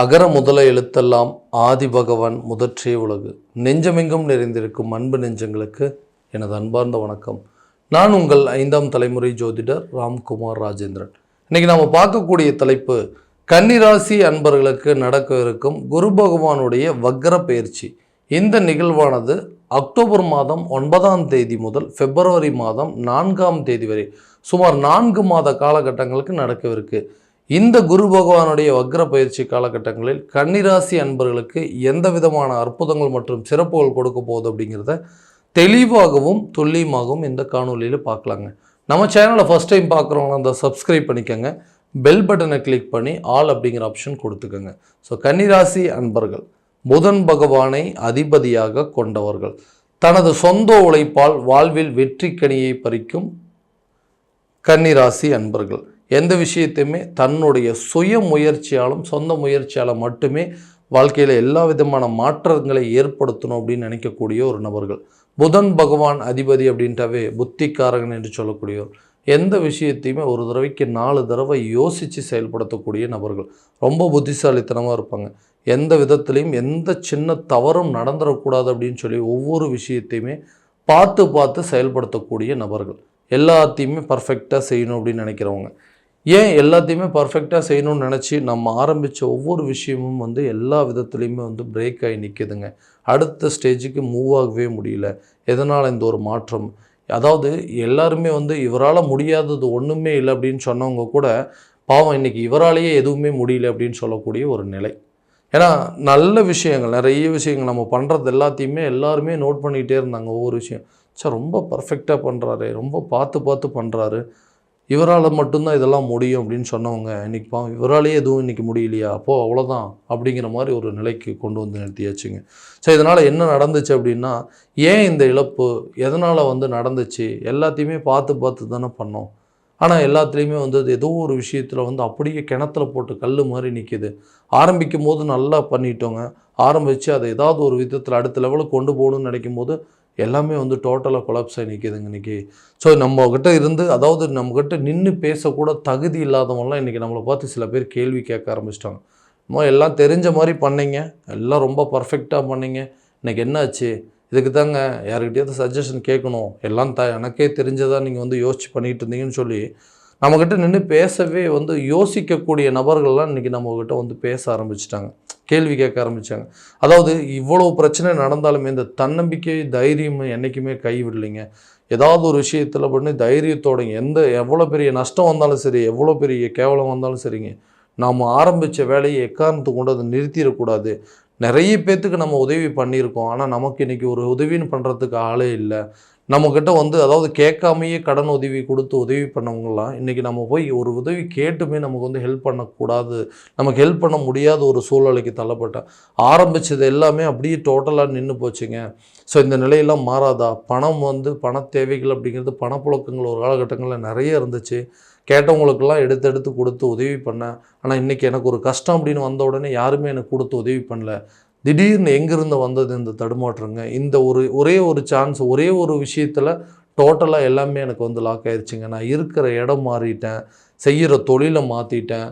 அகர முதல எழுத்தெல்லாம் ஆதி பகவான் முதற்றே உலகு. நெஞ்சமெங்கும் நிறைந்திருக்கும் அன்பு நெஞ்சங்களுக்கு எனது அன்பார்ந்த வணக்கம். நான் உங்கள் ஐந்தாம் தலைமுறை ஜோதிடர் ராம்குமார் ராஜேந்திரன். இன்னைக்கு நாம் பார்க்கக்கூடிய தலைப்பு கன்னிராசி அன்பர்களுக்கு நடக்க இருக்கும் குரு பகவானுடைய வக்ர பயிற்சி. இந்த நிகழ்வானது அக்டோபர் மாதம் ஒன்பதாம் தேதி முதல் பிப்ரவரி மாதம் நான்காம் தேதி வரை சுமார் நான்கு மாத காலகட்டங்களுக்கு நடக்கவிருக்கு. இந்த குரு பகவானுடைய வக்ர பயிற்சி காலகட்டங்களில் கன்னிராசி அன்பர்களுக்கு எந்த விதமான அற்புதங்கள் மற்றும் சிறப்புகள் கொடுக்க போகுது அப்படிங்கிறத தெளிவாகவும் துல்லியமாகவும் இந்த காணொலியில் பார்க்கலாங்க. நம்ம சேனலை ஃபஸ்ட் டைம் பார்க்குறவங்க அந்த சப்ஸ்கிரைப் பண்ணிக்கோங்க. பெல் பட்டனை கிளிக் பண்ணி ஆல் அப்படிங்கிற ஆப்ஷன் கொடுத்துக்கோங்க. ஸோ கன்னிராசி அன்பர்கள் புதன் பகவானை அதிபதியாக கொண்டவர்கள். தனது சொந்த உழைப்பால் வாழ்வில் வெற்றி கனியை பறிக்கும் கன்னிராசி அன்பர்கள். எந்த விஷயத்தையுமே தன்னுடைய சுய முயற்சியாலும் சொந்த முயற்சியால் மட்டுமே வாழ்க்கையில் எல்லா விதமான மாற்றங்களை ஏற்படுத்தணும் அப்படின்னு நினைக்கக்கூடிய ஒரு நபர்கள். புதன் பகவான் அதிபதி அப்படின்ட்டாவே புத்திக்காரகன் என்று சொல்லக்கூடியவர். எந்த விஷயத்தையுமே ஒரு தடவைக்கு நாலு தடவை யோசித்து செயல்படுத்தக்கூடிய நபர்கள். ரொம்ப புத்திசாலித்தனமாக இருப்பாங்க. எந்த விதத்துலேயும் எந்த சின்ன தவறும் நடந்துடக்கூடாது அப்படின்னு சொல்லி ஒவ்வொரு விஷயத்தையுமே பார்த்து பார்த்து செயல்படுத்தக்கூடிய நபர்கள். எல்லாத்தையுமே பர்ஃபெக்டாக செய்யணும் அப்படின்னு நினைக்கிறவங்க. ஏன் எல்லாத்தையுமே பர்ஃபெக்டாக செய்யணும்னு நினச்சி நம்ம ஆரம்பித்த ஒவ்வொரு விஷயமும் வந்து எல்லா விதத்துலேயுமே வந்து பிரேக் ஆகி நிற்குதுங்க அடுத்த ஸ்டேஜுக்கு மூவ் ஆகவே முடியல. எதனால் இந்த ஒரு மாற்றம்? அதாவது எல்லாருமே வந்து இவரால் முடியாதது ஒன்றுமே இல்லை அப்படின்னு சொன்னவங்க கூட பாவம் இன்னைக்கு இவராலேயே எதுவுமே முடியல அப்படின்னு சொல்லக்கூடிய ஒரு நிலை. ஏன்னா நல்ல விஷயங்கள் நிறைய விஷயங்கள் நம்ம பண்ணுறது எல்லாத்தையுமே எல்லாருமே நோட் பண்ணிகிட்டே இருந்தாங்க ஒவ்வொரு விஷயம். சார் ரொம்ப பர்ஃபெக்டாக பண்ணுறாரு ரொம்ப பார்த்து பார்த்து பண்ணுறாரு இவரால் மட்டும்தான் இதெல்லாம் முடியும் அப்படின்னு சொன்னவங்க இன்றைக்கி பா இவராலேயே எதுவும் இன்றைக்கி முடியலையா? அப்போது அவ்வளோதான் அப்படிங்கிற மாதிரி ஒரு நிலைக்கு கொண்டு வந்து நிறுத்தியாச்சுங்க. ஸோ இதனால் என்ன நடந்துச்சு அப்படின்னா ஏன் இந்த இழப்பு? எதனால் வந்து நடந்துச்சு? எல்லாத்தையுமே பார்த்து பார்த்து தானே பண்ணோம். ஆனால் எல்லாத்துலேயுமே வந்து அது ஏதோ ஒரு விஷயத்தில் வந்து அப்படியே கிணத்துல போட்டு கல் மாதிரி நிற்கிது ஆரம்பிக்கும் போது நல்லா பண்ணிட்டோங்க. ஆரம்பித்து அதை ஏதாவது ஒரு விதத்தில் அடுத்த லெவலுக்கு கொண்டு போகணும்னு நினைக்கும் போது எல்லாமே வந்து டோட்டலாக கொலாப்ஸ் ஆகி நிற்கிதுங்க இன்றைக்கி ஸோ நம்மக்கிட்ட இருந்து அதாவது நம்மக்கிட்ட நின்று பேசக்கூட தகுதி இல்லாதவங்களாம் இன்றைக்கி நம்மளை பார்த்து சில பேர் கேள்வி கேட்க ஆரம்பிச்சிட்டாங்க. அம்மா எல்லாம் தெரிஞ்ச மாதிரி பண்ணீங்க. எல்லாம் ரொம்ப பர்ஃபெக்டாக பண்ணீங்க. இன்றைக்கி என்னாச்சு? இதுக்கு தாங்க யாருக்கிட்டேயாவது சஜஷன் கேட்கணும். எல்லாம் த எனக்கே தெரிஞ்சதாக நீங்கள் வந்து யோசிச்சு பண்ணிகிட்டு இருந்தீங்கன்னு சொல்லி நம்மக்கிட்ட நின்று பேசவே வந்து யோசிக்கக்கூடிய நபர்கள்லாம் இன்றைக்கி நம்மக்கிட்ட வந்து பேச ஆரம்பிச்சிட்டாங்க. கேள்வி கேட்க ஆரம்பித்தாங்க அதாவது இவ்வளோ பிரச்சனை நடந்தாலுமே இந்த தன்னம்பிக்கை தைரியம் என்றைக்குமே கைவிடலைங்க. ஏதாவது ஒரு விஷயத்தில் பண்ணி தைரியத்தோட எந்த எவ்வளோ பெரிய நஷ்டம் வந்தாலும் சரி எவ்வளோ பெரிய கேவலம் வந்தாலும் சரிங்க. நாம் ஆரம்பித்த வேலையை எக்காரணத்துக்கு கொண்டு அதை நிறுத்திடக்கூடாது. நிறைய பேர்த்துக்கு நம்ம உதவி பண்ணியிருக்கோம். ஆனால் நமக்கு இன்றைக்கி ஒரு உதவின்னு பண்ணுறதுக்கு ஆளே இல்லை. நம்மக்கிட்ட வந்து அதாவது கேட்காமையே கடன் உதவி கொடுத்து உதவி பண்ணவங்களாம் இன்றைக்கி நம்ம போய் ஒரு உதவி கேட்டுமே நமக்கு வந்து ஹெல்ப் பண்ணக்கூடாது. நமக்கு ஹெல்ப் பண்ண முடியாத ஒரு சூழ்நிலைக்கு தள்ளப்பட்டேன் ஆரம்பித்தது எல்லாமே அப்படியே டோட்டலாக நின்று போச்சுங்க. ஸோ இந்த நிலையெல்லாம் மாறாதா? பணம் வந்து பண தேவைகள் அப்படிங்கிறது பணப்புழக்கங்கள் ஒரு காலகட்டங்களில் நிறைய இருந்துச்சு. கேட்டவங்களுக்கெல்லாம் எடுத்து எடுத்து கொடுத்து உதவி பண்ணேன் ஆனால் இன்றைக்கி எனக்கு ஒரு கஷ்டம் அப்படின்னு வந்த உடனே யாருமே எனக்கு கொடுத்து உதவி பண்ணல. திடீர்னு எங்கேருந்து வந்தது இந்த தடுமாற்றங்க? இந்த ஒரு ஒரே ஒரு சான்ஸ் ஒரே ஒரு விஷயத்தில் டோட்டலாக எல்லாமே எனக்கு வந்து லாக் ஆயிடுச்சுங்க நான் இருக்கிற இடம் மாறிட்டேன். செய்கிற தொழிலை மாற்றிட்டேன்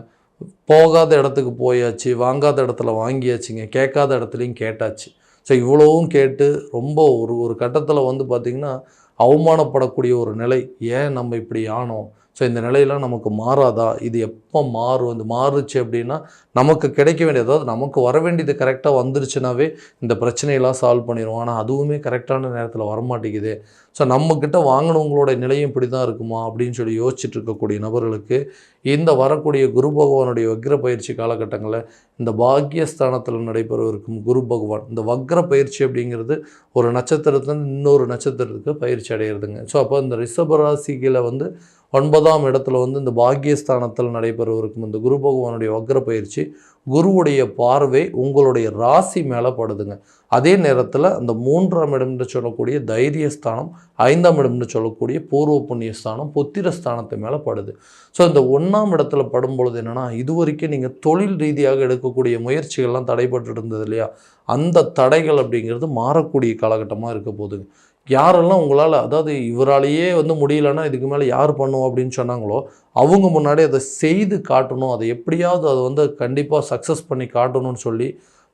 போகாத இடத்துக்கு போயாச்சு வாங்காத இடத்துல வாங்கியாச்சுங்க. கேட்காத இடத்துலையும் கேட்டாச்சு. ஸோ இவ்வளவும் கேட்டு ரொம்ப ஒரு ஒரு கட்டத்தில் வந்து பார்த்திங்கன்னா அவமானப்படக்கூடிய ஒரு நிலை. ஏன் நம்ம இப்படி ஆனோம்? ஸோ இந்த நிலையெல்லாம் நமக்கு மாறாதா? இது எப்போ மாறும் இந்த மாறுச்சு அப்படின்னா நமக்கு கிடைக்க வேண்டியது அதாவது நமக்கு வர வேண்டியது கரெக்டாக வந்துருச்சுனாவே இந்த பிரச்சனையெல்லாம் சால்வ் பண்ணிடுவோம் ஆனால் அதுவுமே கரெக்டான நேரத்தில் வரமாட்டேங்குது. ஸோ நம்மக்கிட்ட வாங்கினவங்களோட நிலையும் இப்படி தான் இருக்குமா? அப்படின்னு சொல்லி யோசிச்சுட்டு இருக்கக்கூடிய நபர்களுக்கு இந்த வரக்கூடிய குரு பகவானுடைய வக்ர பயிற்சி காலகட்டங்களில் இந்த பாக்கியஸ்தானத்தில் நடைபெறவிருக்கும் குரு பகவான் இந்த வக்ர பயிற்சி அப்படிங்கிறது ஒரு நட்சத்திரத்துலேருந்து இன்னொரு நட்சத்திரத்துக்கு பயிற்சி அடையிறதுங்க. ஸோ அப்போ இந்த ரிஷபராசிகளை வந்து ஒன்பதாம் இடத்துல வந்து இந்த பாக்கியஸ்தானத்தில் நடைபெறவிருக்கும் இந்த குரு பகவானுடைய வக்ர பயிற்சி குருவுடைய பார்வை உங்களுடைய ராசி மேலே படுதுங்க. அதே நேரத்தில் அந்த மூன்றாம் இடம் என்று சொல்லக்கூடிய தைரியஸ்தானம் ஐந்தாம் இடம் என்று சொல்லக்கூடிய பூர்வ புண்ணிய ஸ்தானம் மேலே படுது. ஸோ இந்த ஒன்றாம் இடத்துல படும் பொழுது என்னென்னா இது வரைக்கும் நீங்கள் தொழில் ரீதியாக எடுக்கக்கூடிய முயற்சிகள்லாம் தடைபட்டு இருந்தது இல்லையா? அந்த தடைகள் அப்படிங்கிறது மாறக்கூடிய காலகட்டமாக இருக்க போகுதுங்க. யாரெல்லாம் உங்களால் அதாவது இவராலேயே வந்து முடியலன்னா இதுக்கு மேலே யார் பண்ணுவோம் அப்படின்னு சொன்னாங்களோ அவங்க முன்னாடி அதை செய்து காட்டணும். அதை எப்படியாவது அதை வந்து கண்டிப்பாக சக்ஸஸ் பண்ணி காட்டணும்னு சொல்லி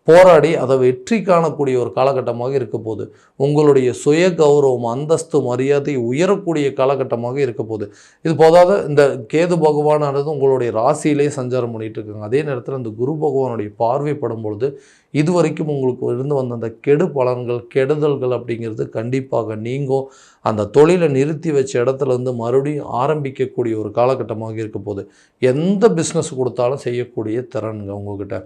போராடி அதை வெற்றி காணக்கூடிய ஒரு காலகட்டமாக இருக்க போகுது. உங்களுடைய சுய கௌரவம் அந்தஸ்து மரியாதை உயரக்கூடிய காலகட்டமாக இருக்க போகுது. இது போதாத இந்த கேது பகவானானது உங்களுடைய ராசியிலே சஞ்சாரம் பண்ணிகிட்டு இருக்காங்க. அதே நேரத்தில் இந்த குரு பகவானுடைய பார்வைப்படும் பொழுது இதுவரைக்கும் உங்களுக்கு இருந்து வந்த அந்த கெடு பலன்கள் கெடுதல்கள் அப்படிங்கிறது கண்டிப்பாக நீங்கும். அந்த தொழிலை நிறுத்தி வச்ச இடத்துல இருந்து மறுபடியும் ஆரம்பிக்கக்கூடிய ஒரு காலகட்டமாக இருக்க போகுது. எந்த பிஸ்னஸ் கொடுத்தாலும் செய்யக்கூடிய திறனுங்க உங்ககிட்ட.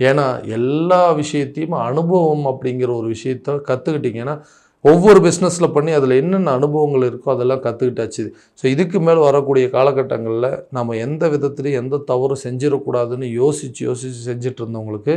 ஏன்னா எல்லா விஷயத்தையும் அனுபவம் அப்படிங்கிற ஒரு விஷயத்த கற்றுக்கிட்டிங்கன்னா ஒவ்வொரு பிஸ்னஸில் பண்ணி அதில் என்னென்ன அனுபவங்கள் இருக்கோ அதெல்லாம் கற்றுக்கிட்டாச்சு ஸோ இதுக்கு மேலே வரக்கூடிய காலகட்டங்களில் நம்ம எந்த விதத்துலையும் எந்த தவறும் செஞ்சிடக்கூடாதுன்னு யோசித்து யோசித்து செஞ்சுட்டு இருந்தவங்களுக்கு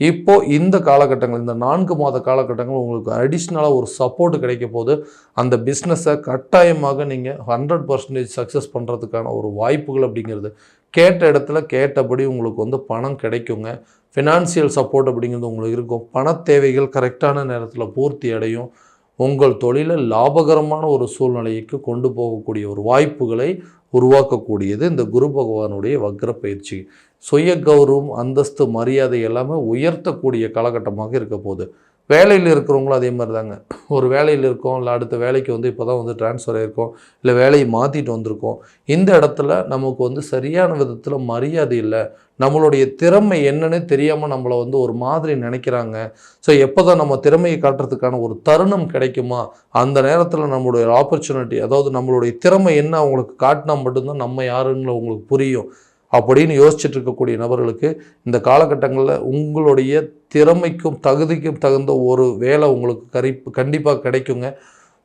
இப்போது இந்த காலகட்டங்கள் இந்த நான்கு மாத காலகட்டங்கள் உங்களுக்கு அடிஷ்னலாக ஒரு சப்போர்ட் கிடைக்க போது அந்த பிஸ்னஸை கட்டாயமாக நீங்கள் ஹண்ட்ரட் பர்சன்டேஜ் சக்ஸஸ் பண்ணுறதுக்கான ஒரு வாய்ப்புகள் அப்படிங்கிறது கேட்ட இடத்துல கேட்டபடி உங்களுக்கு வந்து பணம் கிடைக்குங்க. ஃபினான்சியல் சப்போர்ட் அப்படிங்கிறது உங்களுக்கு இருக்கும். பண தேவைகள் கரெக்டான நேரத்தில் பூர்த்தி அடையும். உங்கள் தொழிலை லாபகரமான ஒரு சூழ்நிலைக்கு கொண்டு போகக்கூடிய ஒரு வாய்ப்புகளை உருவாக்கக்கூடியது இந்த குரு பகவானுடைய வக்ர பயிற்சி. சுய கௌரவம் அந்தஸ்து மரியாதை எல்லாமே உயர்த்தக்கூடிய காலகட்டமாக இருக்க போகுது. வேலையில் இருக்கிறவங்களும் அதே மாதிரி தாங்க ஒரு வேலையில் இருக்கோம் இல்லை அடுத்த வேலைக்கு வந்து இப்போ தான் வந்து ட்ரான்ஸ்ஃபர் ஆகிருக்கோம் இல்லை வேலையை மாற்றிட்டு வந்திருக்கோம். இந்த இடத்துல நமக்கு வந்து சரியான விதத்தில் மரியாதை இல்லை. நம்மளுடைய திறமை என்னன்னு தெரியாமல் நம்மளை வந்து ஒரு மாதிரி நினைக்கிறாங்க. ஸோ எப்போ தான் நம்ம திறமையை காட்டுறதுக்கான ஒரு தருணம் கிடைக்குமா? அந்த நேரத்தில் நம்மளுடைய ஆப்பர்ச்சுனிட்டி அதாவது நம்மளுடைய திறமை என்ன அவங்களுக்கு காட்டினா மட்டும்தான் நம்ம யாருன்னு உங்களுக்கு புரியும். அப்படின்னு யோசிச்சுட்டு இருக்கக்கூடிய நபர்களுக்கு இந்த காலகட்டங்களில் உங்களுடைய திறமைக்கும் தகுதிக்கும் தகுந்த ஒரு வேலை உங்களுக்கு கரி கண்டிப்பாக கிடைக்குங்க.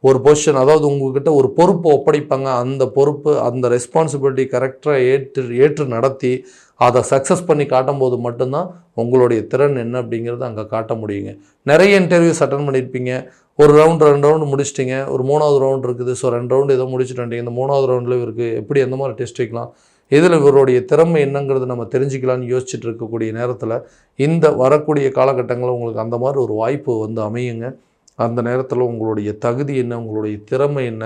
ஒரு பொசிஷன் அதாவது உங்ககிட்ட ஒரு பொறுப்பு ஒப்படைப்பாங்க. அந்த பொறுப்பு அந்த ரெஸ்பான்சிபிலிட்டி கரெக்டாக ஏற்று ஏற்று நடத்தி அதை சக்ஸஸ் பண்ணி காட்டும்போது மட்டும்தான் உங்களுடைய திறன் என்ன அப்படிங்கிறத அங்கே காட்ட முடியுங்க. நிறைய இன்டர்வியூஸ் அட்டன் பண்ணியிருப்பீங்க ஒரு ரவுண்ட் ரெண்டு ரவுண்டு முடிச்சிட்டிங்க. ஒரு மூணாவது ரவுண்ட் இருக்குது. ஸோ ரெண்டு ரவுண்டு ஏதோ முடிச்சுட்டு வந்துட்டீங்க. இந்த மூணாவது ரவுண்டில் இவருக்கு எப்படி எந்த மாதிரி டெஸ்ட் வைக்கலாம்? இதில் இவருடைய திறமை என்னங்கிறது நம்ம தெரிஞ்சுக்கலான்னு யோசிச்சுட்டு இருக்கக்கூடிய நேரத்தில் இந்த வரக்கூடிய காலகட்டங்களில் உங்களுக்கு அந்த மாதிரி ஒரு வாய்ப்பு வந்து அமையுங்க. அந்த நேரத்தில் உங்களுடைய தகுதி என்ன? உங்களுடைய திறமை என்ன?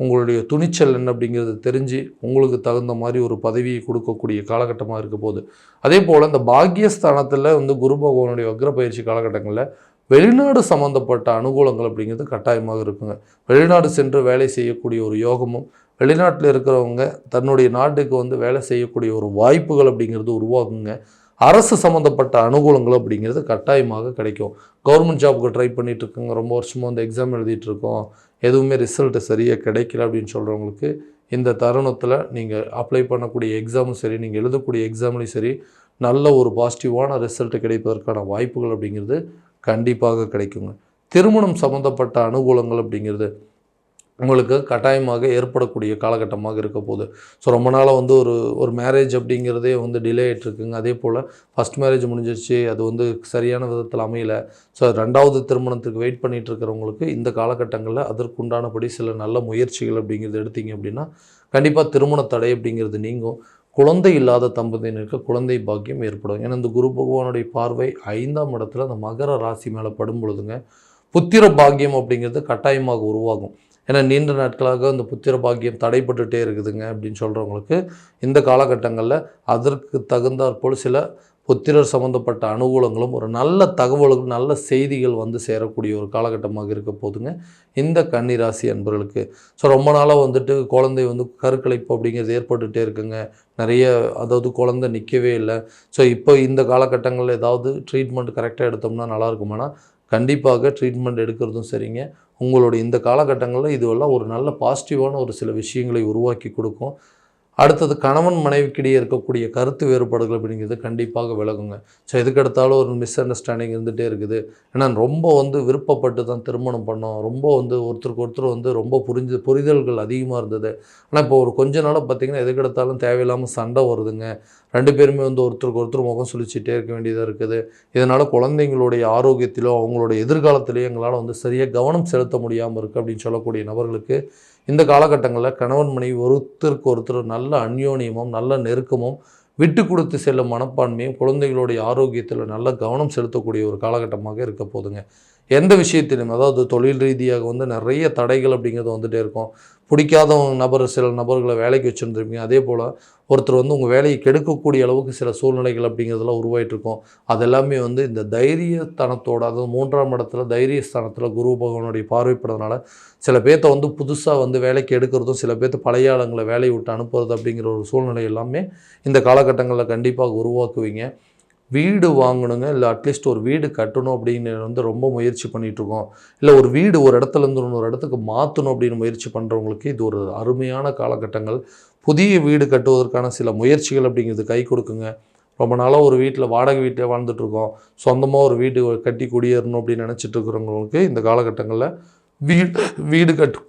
உங்களுடைய துணிச்சல் என்ன அப்படிங்கிறது தெரிஞ்சு உங்களுக்கு தகுந்த மாதிரி ஒரு பதவியை கொடுக்கக்கூடிய காலகட்டமாக இருக்க போகுது. அதே போல் இந்த பாக்கியஸ்தானத்தில் வந்து குரு பகவானுடைய வக்ர பயிற்சி காலகட்டங்களில் வெளிநாடு சம்மந்தப்பட்ட அனுகூலங்கள் அப்படிங்கிறது கட்டாயமாக இருக்குங்க. வெளிநாடு சென்று வேலை செய்யக்கூடிய ஒரு யோகமும் வெளிநாட்டில் இருக்கிறவங்க தன்னுடைய நாட்டுக்கு வந்து வேலை செய்யக்கூடிய ஒரு வாய்ப்புகள் அப்படிங்கிறது உருவாகுங்க. அரசு சம்மந்தப்பட்ட அனுகூலங்கள் அப்படிங்கிறது கட்டாயமாக கிடைக்கும். கவர்மெண்ட் ஜாபுக்கு ட்ரை பண்ணிகிட்டு இருக்கோங்க ரொம்ப வருஷமாக வந்து எக்ஸாம் எழுதிட்டு இருக்கோம் எதுவுமே ரிசல்ட்டு சரியாக கிடைக்கல அப்படின்னு சொல்கிறவங்களுக்கு இந்த தருணத்தில் நீங்கள் அப்ளை பண்ணக்கூடிய எக்ஸாமும் சரி நீங்கள் எழுதக்கூடிய எக்ஸாம்லேயும் சரி நல்ல ஒரு பாசிட்டிவான ரிசல்ட் கிடைப்பதற்கான வாய்ப்புகள் அப்படிங்கிறது கண்டிப்பாக கிடைக்குங்க. திருமணம் சம்மந்தப்பட்ட அனுகூலங்கள் அப்படிங்கிறது உங்களுக்கு கட்டாயமாக ஏற்படக்கூடிய காலகட்டமாக இருக்க போகுது. ஸோ ரொம்ப நாளாக வந்து ஒரு ஒரு மேரேஜ் அப்படிங்கிறதே வந்து டிலே ஆகிட்டுருக்குங்க அதே போல் ஃபஸ்ட் மேரேஜ் முடிஞ்சிருச்சு அது வந்து சரியான விதத்தில் அமையலை. ஸோ ரெண்டாவது திருமணத்துக்கு வெயிட் பண்ணிகிட்டு இருக்கிறவங்களுக்கு இந்த காலகட்டங்களில் அதற்குண்டானபடி சில நல்ல முயற்சிகள் அப்படிங்கிறது எடுத்தீங்க அப்படின்னா கண்டிப்பாக திருமண தடை அப்படிங்கிறது நீங்கும். குழந்தை இல்லாத தம்பதியினருக்கு குழந்தை பாக்கியம் ஏற்படும். ஏன்னா இந்த குரு பகவானுடைய பார்வை ஐந்தாம் இடத்துல அந்த மகர ராசி மேலே படும் பொழுதுங்க புத்திர பாக்கியம் அப்படிங்கிறது கட்டாயமாக உருவாகும். ஏன்னா நீண்ட நாட்களாக இந்த புத்திர பாக்கியம் தடைப்பட்டுட்டே இருக்குதுங்க அப்படின்னு சொல்கிறவங்களுக்கு இந்த காலகட்டங்களில் அதற்கு தகுந்தாற்போல் சில புத்திரர் சம்மந்தப்பட்ட அனுகூலங்களும் ஒரு நல்ல தகவல்களும் நல்ல செய்திகள் வந்து சேரக்கூடிய ஒரு காலகட்டமாக இருக்க போதுங்க இந்த கன்னிராசி அன்பர்களுக்கு. ஸோ ரொம்ப நாளாக வந்துட்டு குழந்தை வந்து கருக்கலைப்பு அப்படிங்கிறது ஏற்பட்டுகிட்டே இருக்குங்க. நிறைய அதாவது குழந்தை நிற்கவே இல்லை. ஸோ இப்போ இந்த காலகட்டங்களில் ஏதாவது ட்ரீட்மெண்ட் கரெக்டாக எடுத்தோம்னா நல்லா இருக்குமானா கண்டிப்பாக ட்ரீட்மெண்ட் எடுக்கிறதும் சரிங்க. உங்களுடைய இந்த காலகட்டங்களில் இதுவெல்லாம் ஒரு நல்ல பாசிட்டிவான ஒரு சில விஷயங்களை உருவாக்கி கொடுக்கும். அடுத்தது கணவன் மனைவிக்கிடையே இருக்கக்கூடிய கருத்து வேறுபாடுகள் அப்படிங்கிறது கண்டிப்பாக விலகுங்க. ஸோ எதுக்கெடுத்தாலும் ஒரு மிஸ் அண்டர்ஸ்டாண்டிங் இருந்துகிட்டே இருக்குது. ஏன்னா ரொம்ப வந்து விருப்பப்பட்டு தான் திருமணம் பண்ணோம். ரொம்ப வந்து ஒருத்தருக்கு ஒருத்தர் வந்து ரொம்ப புரிஞ்சு புரிதல்கள் அதிகமாக இருந்தது. ஆனால் இப்போ ஒரு கொஞ்ச நாளாக பார்த்திங்கன்னா எதுக்கெடுத்தாலும் தேவையில்லாமல் சண்டை வருதுங்க. ரெண்டு பேருமே வந்து ஒருத்தருக்கு ஒருத்தர் முகம் சுழிச்சிட்டே இருக்க வேண்டியதாக இருக்குது. இதனால் குழந்தைங்களுடைய ஆரோக்கியத்திலோ அவங்களுடைய எதிர்காலத்திலேயோ எங்களால் வந்து சரியாக கவனம் செலுத்த முடியாமல் இருக்குது அப்படின்னு சொல்லக்கூடிய நபர்களுக்கு இந்த காலகட்டங்களில் கணவன் மனைவி ஒருத்தருக்கு ஒருத்தர் நல்ல அந்யோன்யமும் நல்ல நெருக்கமும் விட்டு கொடுத்து செல்லும் மனப்பான்மையும் குழந்தைகளுடைய ஆரோக்கியத்தில் நல்ல கவனம் செலுத்தக்கூடிய ஒரு காலகட்டமாக இருக்க போதுங்க. எந்த விஷயத்திலும் அதாவது தொழில் ரீதியாக வந்து நிறைய தடைகள் அப்படிங்கிறது வந்துகிட்டே இருக்கும். பிடிக்காதவங்க நபர் சில நபர்களை வேலைக்கு வச்சுருந்துருப்பீங்க. அதே போல் ஒருத்தர் வந்து உங்கள் வேலையை கெடுக்கக்கூடிய அளவுக்கு சில சூழ்நிலைகள் அப்படிங்கிறதெல்லாம் உருவாயிட்டு இருக்கும் அது எல்லாமே வந்து இந்த தைரியத்தனத்தோட அதாவது மூன்றாம் இடத்துல தைரியஸ்தானத்தில் குரு பகவானுடைய பார்வைப்படுறதுனால சில பேர்த்த வந்து புதுசாக வந்து வேலைக்கு எடுக்கிறதும் சில பேர்த்த பழைய ஆளுங்களை வேலையை விட்டு அனுப்புறது அப்படிங்கிற ஒரு சூழ்நிலை எல்லாமே இந்த காலகட்டங்களில் கண்டிப்பாக உருவாக்குவீங்க. வீடு வாங்கணுங்க இல்லை அட்லீஸ்ட் ஒரு வீடு கட்டணும் அப்படின்னு வந்து ரொம்ப முயற்சி பண்ணிகிட்ருக்கோம் இல்லை ஒரு வீடு ஒரு இடத்துலேருந்து இன்னொரு இடத்துக்கு மாற்றணும் அப்படின்னு முயற்சி பண்ணுறவங்களுக்கு இது ஒரு அருமையான காலகட்டங்கள். புதிய வீடு கட்டுவதற்கான சில முயற்சிகள் அப்படிங்கிறது கை கொடுக்குங்க. ரொம்ப நாளாக ஒரு வீட்டில் வாடகை வீட்டில் வாழ்ந்துட்டுருக்கோம். சொந்தமாக ஒரு வீடு கட்டி குடியேறணும் அப்படின்னு நினச்சிட்டு இருக்கிறவங்களுக்கு இந்த காலகட்டங்களில் வீடு வீடு கட்டு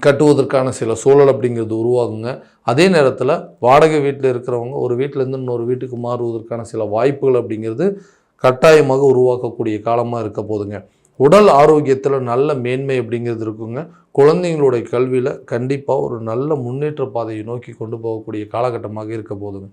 கட்டுவதற்கான சில சூழல் அப்படிங்கிறது உருவாகுங்க. அதே நேரத்தில் வாடகை வீட்டில் இருக்கிறவங்க ஒரு வீட்டிலேருந்து இன்னொரு வீட்டுக்கு மாறுவதற்கான சில வாய்ப்புகள் அப்படிங்கிறது கட்டாயமாக உருவாக்கக்கூடிய காலமாக இருக்க போதுங்க. உடல் ஆரோக்கியத்தில் நல்ல மேன்மை அப்படிங்கிறது இருக்குங்க. குழந்தைங்களுடைய கல்வியில் கண்டிப்பாக ஒரு நல்ல முன்னேற்ற பாதையை நோக்கி கொண்டு போகக்கூடிய காலகட்டமாக இருக்க போதுங்க.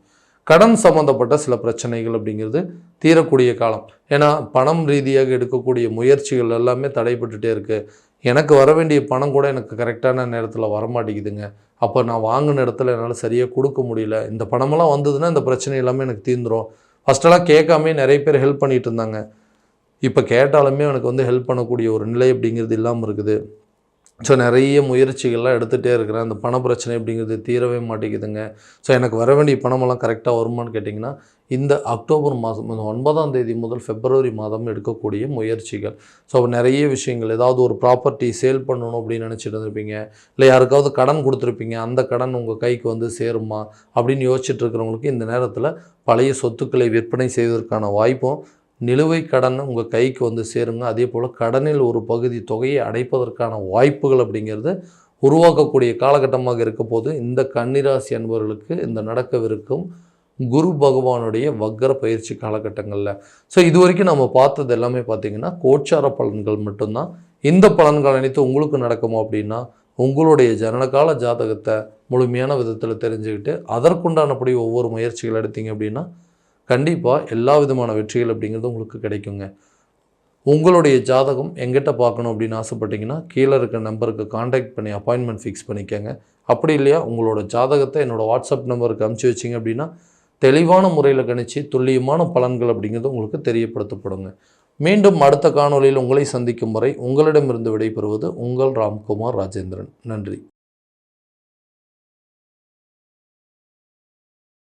கடன் சம்மந்தப்பட்ட சில பிரச்சனைகள் அப்படிங்கிறது தீரக்கூடிய காலம். ஏன்னா பணம் ரீதியாக எடுக்கக்கூடிய முயற்சிகள் எல்லாமே தடைப்பட்டுட்டே இருக்குது எனக்கு வர வேண்டிய பணம் கூட எனக்கு கரெக்டான நேரத்தில் வரமாட்டேங்குதுங்க. அப்போ நான் வாங்கின இடத்துல என்னால் சரியாக கொடுக்க முடியல. இந்த பணமெல்லாம் வந்ததுன்னா இந்த பிரச்சனை எல்லாமே எனக்கு தீர்ந்துடும் ஃபஸ்ட்டெல்லாம் கேட்காமே நிறைய பேர் ஹெல்ப் பண்ணிகிட்டு இருந்தாங்க. இப்போ கேட்டாலுமே எனக்கு வந்து ஹெல்ப் பண்ணக்கூடிய ஒரு நிலை அப்படிங்கிறது இல்லாமல் இருக்குது. ஸோ நிறைய முயற்சிகள்லாம் எடுத்துகிட்டே இருக்கிறேன். அந்த பண பிரச்சனை அப்படிங்கிறது தீரவே மாட்டேங்குதுங்க. ஸோ எனக்கு வர வேண்டிய பணமெல்லாம் கரெக்டாக வருமானு கேட்டிங்கன்னா இந்த அக்டோபர் மாதம் இந்த ஒன்பதாம் தேதி முதல் பிப்ரவரி மாதம் எடுக்கக்கூடிய முயற்சிகள். ஸோ நிறைய விஷயங்கள் ஏதாவது ஒரு ப்ராப்பர்ட்டி சேல் பண்ணணும் அப்படின்னு நினச்சிட்டு இருந்திருப்பீங்க. இல்லை யாருக்காவது கடன் கொடுத்துருப்பீங்க. அந்த கடன் உங்கள் கைக்கு வந்து சேருமா? அப்படின்னு யோசிச்சுட்டு இருக்கிறவங்களுக்கு இந்த நேரத்தில் பழைய சொத்துக்களை விற்பனை செய்வதற்கான வாய்ப்பும் நிலுவை கடன் உங்கள் கைக்கு வந்து சேருங்க அதே போல் கடனில் ஒரு பகுதி தொகையை அடைப்பதற்கான வாய்ப்புகள் அப்படிங்கிறது உருவாக்கக்கூடிய காலகட்டமாக இருக்க போது இந்த கன்னிராசி அன்பர்களுக்கு இந்த நடக்கவிருக்கும் குரு பகவானுடைய வக்கர பயிற்சி காலகட்டங்களில். ஸோ இது வரைக்கும் நம்ம பார்த்தது எல்லாமே பார்த்திங்கன்னா கோச்சார பலன்கள் மட்டும்தான். இந்த பலன்கள் அனைத்து உங்களுக்கு நடக்குமோ அப்படின்னா உங்களுடைய ஜனனகால ஜாதகத்தை முழுமையான விதத்தில் தெரிஞ்சுக்கிட்டு அதற்குண்டானபடி ஒவ்வொரு முயற்சிகள் எடுத்தீங்க அப்படின்னா கண்டிப்பாக எல்லா விதமான வெற்றிகள் அப்படிங்கிறது உங்களுக்கு கிடைக்குங்க. உங்களுடைய ஜாதகம் எங்கிட்ட பார்க்கணும் அப்படின்னு ஆசைப்பட்டீங்கன்னா கீழே இருக்க நம்பருக்கு காண்டாக்ட் பண்ணி அப்பாயின்மெண்ட் ஃபிக்ஸ் பண்ணிக்கோங்க. அப்படி இல்லையா உங்களோட ஜாதகத்தை என்னோடய வாட்ஸ்அப் நம்பருக்கு அனுப்பிச்சி வச்சிங்க அப்படின்னா தெளிவான முறையில் கணிச்சு துல்லியமான பலன்கள் அப்படிங்கிறது உங்களுக்கு தெரியப்படுத்தப்படுங்க. மீண்டும் அடுத்த காணொலியில் உங்களை சந்திக்கும் வரை உங்களிடமிருந்து விடைபெறுவது உங்கள் ராம்குமார் ராஜேந்திரன். நன்றி.